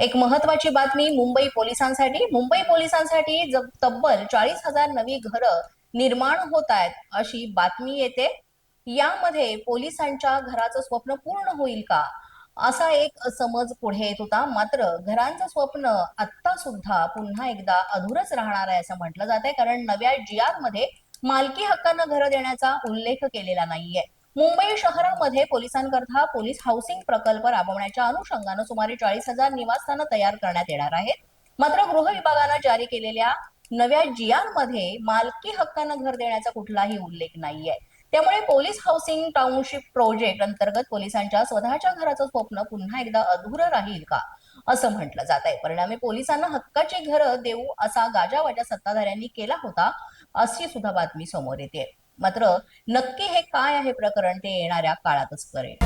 एक महत्वाची बातमी मुंबई पोलिसांसाठी. मुंबई पोलिसांसाठी जब तब्बल चाळीस हजार नवी घरं निर्माण होत आहेत अशी बातमी येते. यामध्ये पोलिसांच्या घराचं स्वप्न पूर्ण होईल का? असा एक समज पुढे येत होता. मात्र घरांचं स्वप्न आत्ता सुद्धा पुन्हा एकदा अधूरच राहणार आहे असं म्हटलं जात आहे कारण नव्या जी मध्ये मालकी हक्कानं घरं देण्याचा उल्लेख केलेला नाहीये. मुंबई शहरामध्ये पोलिसांकरता पोलीस हाऊसिंग प्रकल्प राबवण्याच्या अनुषंगानं सुमारे चाळीस हजार निवासस्थानं तयार करण्यात येणार आहेत. मात्र गृह विभागानं जारी केलेल्या नव्या जियांमध्ये मध्ये मालकी हक्कानं घर देण्याचा कुठलाही उल्लेख नाहीये. त्यामुळे पोलीस हाऊसिंग टाउनशिप प्रोजेक्ट अंतर्गत पोलिसांच्या स्वतःच्या घराचं स्वप्न पुन्हा एकदा अधुरं राहील का? असं म्हटलं जात आहे परिणामी पोलिसांना हक्काची घरं देऊ असा गाजावाजा सत्ताधाऱ्यांनी केला होता. अशी सुद्धा बातमी समोर येते. मात्र नक्की हे काय आहे प्रकरण ते येणाऱ्या काळातच करेल